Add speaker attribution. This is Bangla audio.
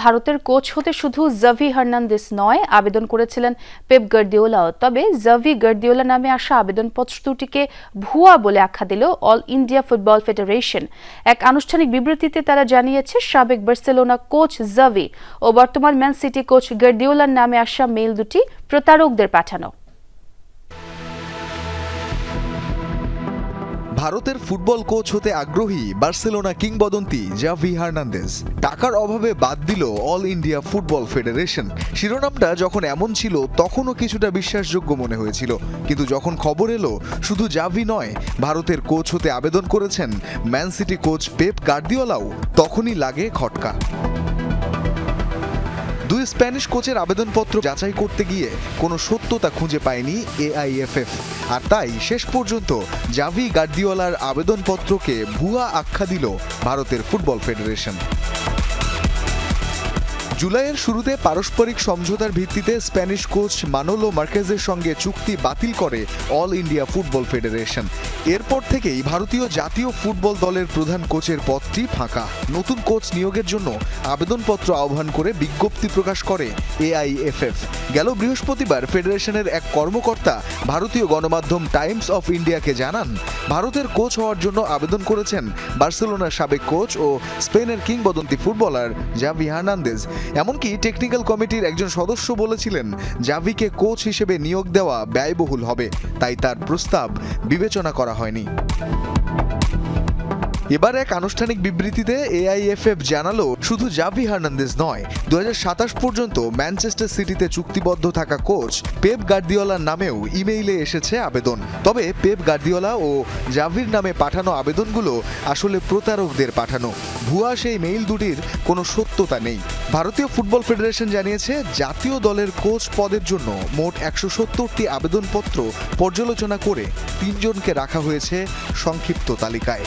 Speaker 1: ভারতের কোচ হতে শুধু জাভি হার্নান্দেস নয়, আবেদন করেছিলেন পেপ গার্দিওলাও। তবে জাভি গার্দিওলা নামে আসা আবেদনপত্র দুটিকে ভুয়া বলে আখ্যা দিল অল ইন্ডিয়া ফুটবল ফেডারেশন। এক আনুষ্ঠানিক বিবৃতিতে তারা জানিয়েছে, সাবেক বার্সেলোনা কোচ জাভি ও বর্তমান ম্যান সিটি কোচ গার্দিওলার নামে আসা মেইল দুটি প্রতারকদের পাঠানো।
Speaker 2: ভারতের ফুটবল কোচ হতে আগ্রহী বার্সেলোনা কিংবদন্তি জাভি হার্নান্দেজ। টাকার অভাবে বাদ দিল অল ইন্ডিয়া ফুটবল ফেডারেশন। শিরোনামটা যখন এমন ছিল, তখনও কিছুটা বিশ্বাসযোগ্য মনে হয়েছিল। কিন্তু যখন খবর এলো, শুধু জাভি নয়, ভারতের কোচ হতে আবেদন করেছেন ম্যান সিটি কোচ পেপ গার্দিওলাও, তখনই লাগে খটকা। দুই স্প্যানিশ কোচের আবেদনপত্র যাচাই করতে গিয়ে কোনো সত্যতা খুঁজে পায়নি এআইএফএফ। আর তাই শেষ পর্যন্ত জাভি গার্দিওলার আবেদনপত্রকে ভুয়া আখ্যা দিল ভারতের ফুটবল ফেডারেশন। জুলাইয়ের শুরুতে পারস্পরিক সমঝোতার ভিত্তিতে স্প্যানিশ কোচ মানোলো মার্কেজের সঙ্গে চুক্তি বাতিল করে অল ইন্ডিয়া ফুটবল ফেডারেশন। এরপর থেকেই ভারতীয় জাতীয় ফুটবল দলের প্রধান কোচের পদটি ফাঁকা। নতুন কোচ নিয়োগের জন্য আবেদনপত্র আহ্বান করে বিজ্ঞপ্তি প্রকাশ করে এআইএফএফ। গেল বৃহস্পতিবার ফেডারেশনের এক কর্মকর্তা ভারতীয় গণমাধ্যম টাইমস অফ ইন্ডিয়াকে জানান, ভারতের কোচ হওয়ার জন্য আবেদন করেছেন বার্সেলোনার সাবেক কোচ ও স্পেনের কিংবদন্তি ফুটবলার জাভি হার্নান্দেজ। এমনকি টেকনিক্যাল কমিটির একজন সদস্য বলেছিলেন, জাভিকে কোচ হিসেবে নিয়োগ দেওয়া ব্যয়বহুল হবে, তাই তার প্রস্তাব বিবেচনা করা হয়নি। এবার এক আনুষ্ঠানিক বিবৃতিতে এআইএফএফ জানালো, শুধু জাভি হার্নান্দেজ নয় দু পর্যন্ত ম্যানচেস্টার সিটিতে চুক্তিবদ্ধ থাকা কোচ পেপ গার্দিওলার নামেও ইমেইলে এসেছে আবেদন। তবে পেপ গার্দিওলা ও জাভির নামে পাঠানো আবেদনগুলো আসলে প্রতারকদের পাঠানো। ভুয়া সেই মেইল দুটির কোনো সত্যতা নেই। ভারতীয় ফুটবল ফেডারেশন জানিয়েছে, জাতীয় দলের কোচ পদের জন্য মোট একশো সত্তরটি আবেদনপত্র পর্যালোচনা করে তিনজনকে রাখা হয়েছে সংক্ষিপ্ত তালিকায়।